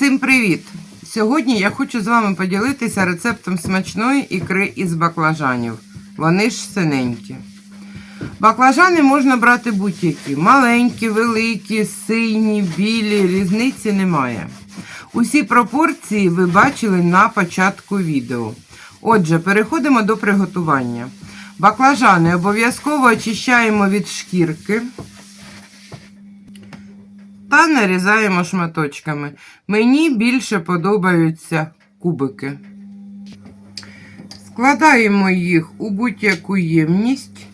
Всім привіт! Сьогодні я хочу з вами поділитися рецептом смачної ікри із баклажанів. Вони ж синенькі. Баклажани можна брати будь-які: маленькі, великі, сині, білі, різниці немає. Усі пропорції ви бачили на початку відео. Отже, переходимо до приготування. Баклажани обов'язково очищаємо від шкірки та нарізаємо шматочками. Мені більше подобаються кубики. Складаємо їх у будь-яку ємність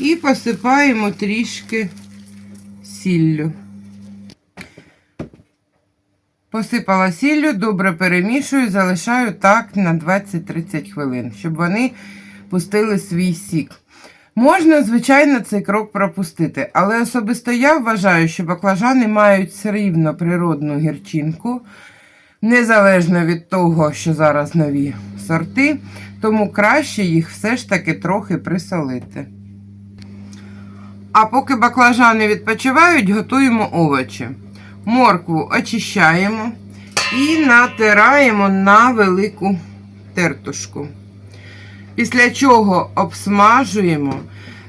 і посипаємо трішки сіллю. Посипала сіллю, добре перемішую, залишаю так на 20-30 хвилин, щоб вони пустили свій сік. Можна, звичайно, цей крок пропустити, але особисто я вважаю, що баклажани мають рівно природну гірчинку, незалежно від того, що зараз нові сорти, тому краще їх все ж таки трохи присолити. А поки баклажани відпочивають, готуємо овочі. Моркву очищаємо і натираємо на велику тертушку. Після чого обсмажуємо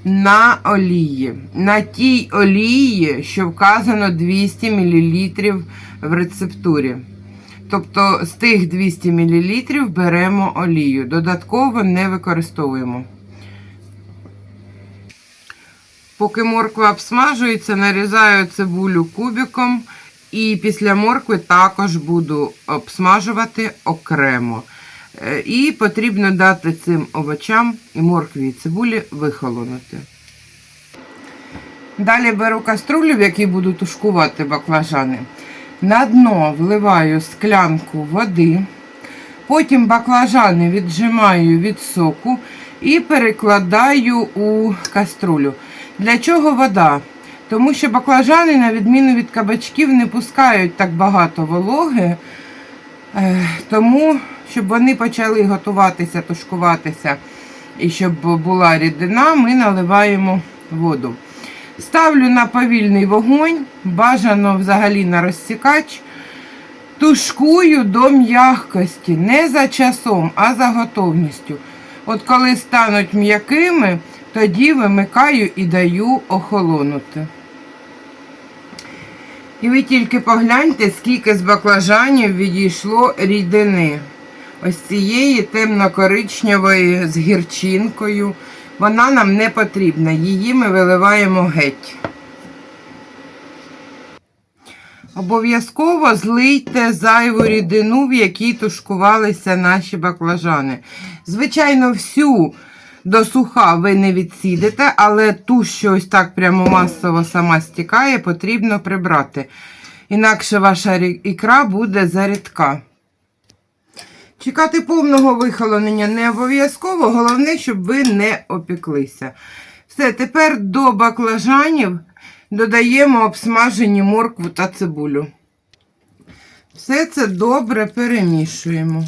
на олії. На тій олії, що вказано 200 мл в рецептурі. Тобто з тих 200 мл беремо олію. Додатково не використовуємо. Поки морква обсмажується, нарізаю цибулю кубиком. І після моркви також буду обсмажувати окремо. Е, І потрібно дати цим овочам і моркві і цибулі вихолонути. Далі беру каструлю, в якій буду тушкувати баклажани. На дно вливаю склянку води. Потім баклажани віджимаю від соку і перекладаю у каструлю. Для чого вода? Тому що баклажани, на відміну від кабачків, не пускають так багато вологи. Е, Тому, щоб вони почали готуватися, тушкуватися і щоб була рідина, ми наливаємо воду. Ставлю на повільний вогонь, бажано взагалі на розсікач. Тушкую до м'якості, не за часом, а за готовністю. От коли стануть м'якими, тоді вимикаю і даю охолонути. І ви тільки погляньте, скільки з баклажанів відійшло рідини. Ось цієї темно-коричневої з гірчинкою. Вона нам не потрібна, її ми виливаємо геть. Обов'язково злийте зайву рідину, в якій тушкувалися наші баклажани. Звичайно, всю до суха ви не відсідите, але ту, що ось так прямо масово сама стікає, потрібно прибрати. Інакше ваша ікра буде зарідка. Чекати повного вихолонення не обов'язково, головне, щоб ви не опіклися. Все, тепер до баклажанів додаємо обсмажені моркву та цибулю. Все це добре перемішуємо.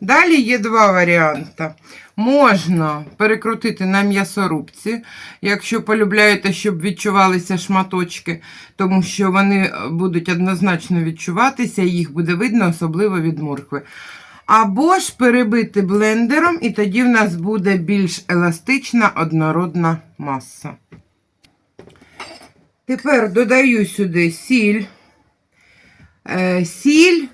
Далі є два варіанти. Можна перекрутити на м'ясорубці, якщо полюбляєте, щоб відчувалися шматочки, тому що вони будуть однозначно відчуватися, і їх буде видно, особливо від моркви. Або ж перебити блендером, і тоді в нас буде більш еластична однородна маса. Тепер додаю сюди сіль. Е, Сіль,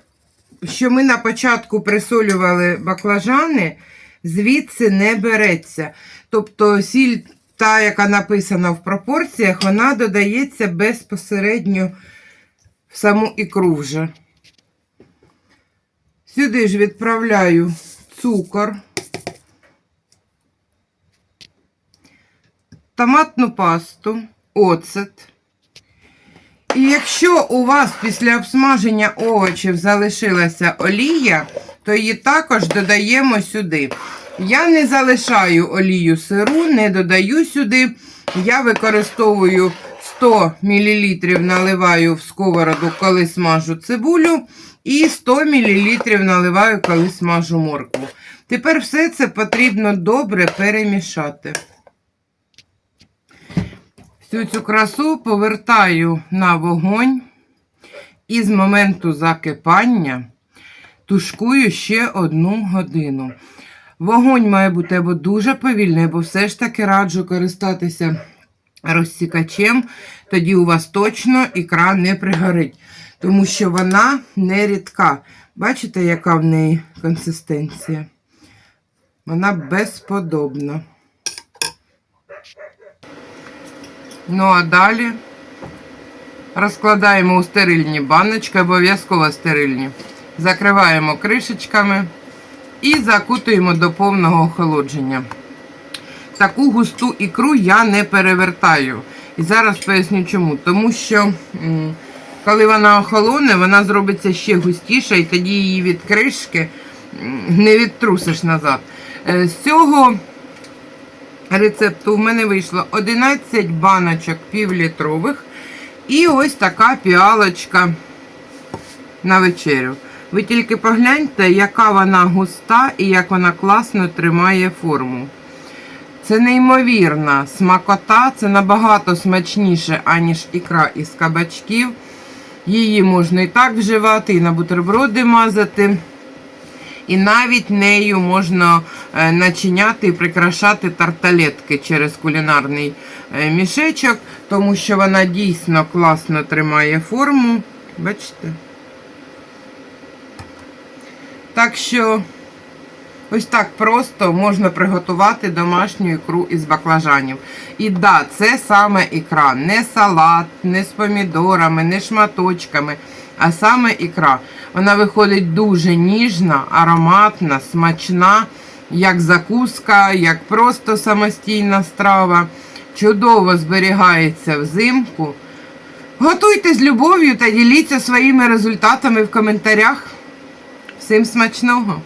що ми на початку присолювали баклажани, звідси не береться. Тобто сіль, та, яка написана в пропорціях, вона додається безпосередньо в саму ікру вже. Сюди ж відправляю цукор, томатну пасту, оцет. Якщо у вас після обсмаження овочів залишилася олія, то її також додаємо сюди. Я не залишаю олію сиру, не додаю сюди. Я використовую 100 мл наливаю в сковороду, коли смажу цибулю, і 100 мл наливаю, коли смажу моркву. Тепер все це потрібно добре перемішати. Всю цю красу повертаю на вогонь. І з моменту закипання тушкую ще одну годину. Вогонь має бути або дуже повільний, бо все ж таки раджу користатися розсікачем, тоді у вас точно ікра не пригорить, тому що вона не рідка. Бачите, яка в неї консистенція? Вона безподобна. Ну а далі розкладаємо у стерильні баночки, обов'язково стерильні. Закриваємо кришечками і закутуємо до повного охолодження. Таку густу ікру я не перевертаю. І зараз поясню чому. Тому що коли вона охолоне, вона зробиться ще густіша, і тоді її від кришки не відтрусиш назад. Е, З цього рецепту в мене вийшло 11 баночок півлітрових і ось така піалочка на вечерю. Ви тільки погляньте, яка вона густа і як вона класно тримає форму. Це неймовірна смакота, це набагато смачніше, аніж ікра із кабачків. Її можна і так вживати, і на бутерброди мазати. І навіть нею можна е, начиняти і прикрашати тарталетки через кулінарний е, мішечок, тому що вона дійсно класно тримає форму. Бачите? Так що ось так просто можна приготувати домашню ікру із баклажанів. І да, це саме ікра, не салат, не з помідорами, не шматочками, а саме ікра. Вона виходить дуже ніжна, ароматна, смачна, як закуска, як просто самостійна страва. Чудово зберігається взимку. Готуйте з любов'ю та діліться своїми результатами в коментарях. Всім смачного!